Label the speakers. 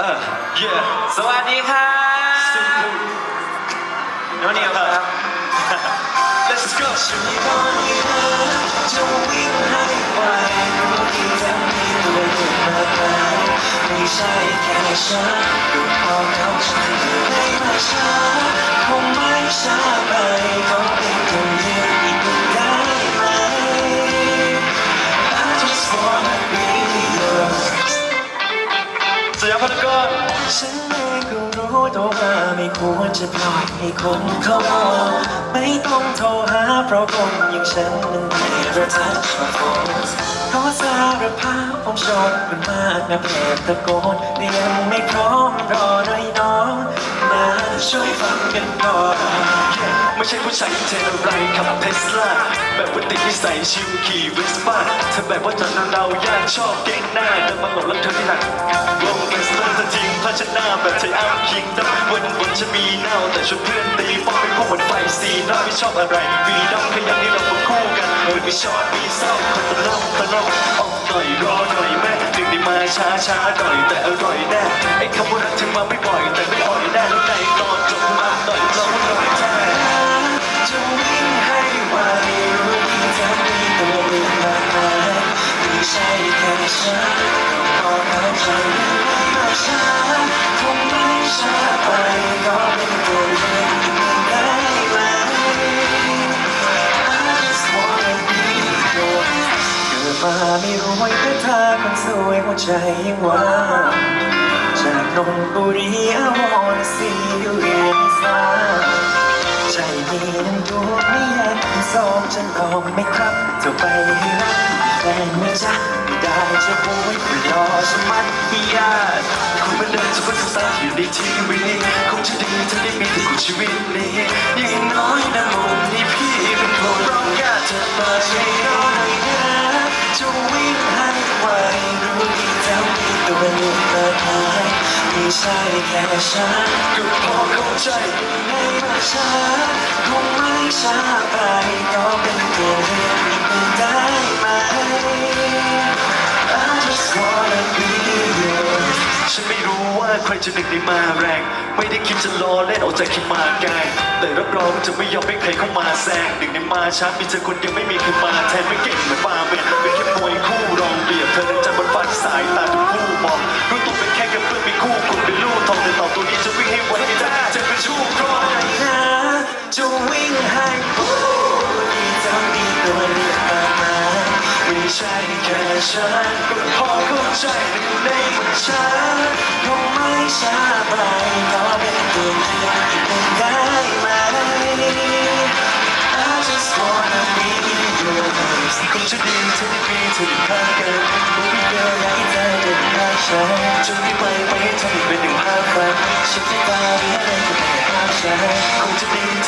Speaker 1: เออ yeah
Speaker 2: สวัสดีครับน้องนิวครับ
Speaker 1: let's go
Speaker 3: จะวิ่งให้ไวรู้ที่จะมีตัวหลุดมาไกลไม่ใช่แค่ฉันก็พอเข้าใจไม่มาช้าคงไม่ช้ ฉันเองก็รู้ตัวว่าไม่ควรจะปล่อยให้คนเขามองไม่ต้องโทรหาเพราะคนอย่างฉันนั้นไม่รู้ทักมาโฟนขอสารภาพผมชอบมันมากนะเพจตะโกนแต่ยังไม่พร้อมรอหน่อยน้องนะช่วยฟังกันก่อน
Speaker 1: ไม่ใช่ผู้ชายที่เทอะไรขับเทสลาแบบว่าติดนิสัยชิวขี่เวสป้าเธอแบบว่าจนเราๆย่าชอบเก่งหน้าเดินมาหลงรักเธอที่หลังลงเฟสเล ฉันมีเน่าแต่ชวนเพื่อนตีป้อมเป็นพวกเหมือนไฟซีน่าไม่ชอบอะไรวีดอมขยันที่เราควรคู่กันมันมีช็อตมีเศร้าคนตะล่อมตะล่อมออกหน่อยรอหน่อยแม่ถึงได้มาช้าช้าหน่อยแต่อร่อยแน่ไอ้คำว่ารักถึงมาไม่บ่อยแต่ไม่อ่อยแน่แล้วในตอนจบมาหน่อยรองหน่อยแท้
Speaker 3: จะวิ่งให้ไวรู้ที่จะมีตัวหลุดมากมายไม่ใช่แค่ฉัน มาไม่รวยแต่เธอคนสวยหัวใจยังว่างจากนนบุรี I wanna see you in the sun ใจดีนั้นดูไม่ยากที่สองฉันลองไหม่ครับเธอไปให้รักแฟนไหม่จ๊ะไม่ได้จะป่วยคุณรอฉันมันที่ยาก
Speaker 1: คุณเป็นเดินจะเป็นสตาร์อยู่ในทีวีคงจะดีถ้าได้มีแต่คุณชีวิตนี้ย่งน้อยนะมุมนี้พี่
Speaker 3: หลุดมาหายไม่ใช่แค่ฉัน
Speaker 1: ก็พอเข้าใจ
Speaker 3: ไม่มาช้าคงไม่ช้าไปก็เป็นตัวเลือกอีกหนึ่งได้ไหม I just wanna be yours
Speaker 1: ฉันไม่รู้ว่าใครจะหนึ่งในมาแรง ไม่ได้คิดจะล้อเล่นเอาใจคิดมาไกลแต่รับรองจะไม่ยอมให้ใครเข้ามาแซงหนึ่งในมาช้ามีเธอคนเดียวไม่มีใครมาแทนไม่เก่งเหมือนบาเมนเป็น ใช่
Speaker 3: แค่ฉัน
Speaker 1: ก็พอเข้าใจหนึ่งในมันช้า
Speaker 3: คงไม่ช้าไปก็เป็นตัวเอกอีกหนึ่งได้ไหม I just wanna be yours
Speaker 1: คงจะดีถ้าได้มีเธออยู่ข้างกัน
Speaker 3: Baby girl อยากให้เธอเดินข้างฉัน
Speaker 1: จะไม่ไปไปให้เธอเป็นหนึ่งภาพฝัน
Speaker 3: ฉันจะตามให้เธอเป็นข้างฉัน
Speaker 1: คงจะดี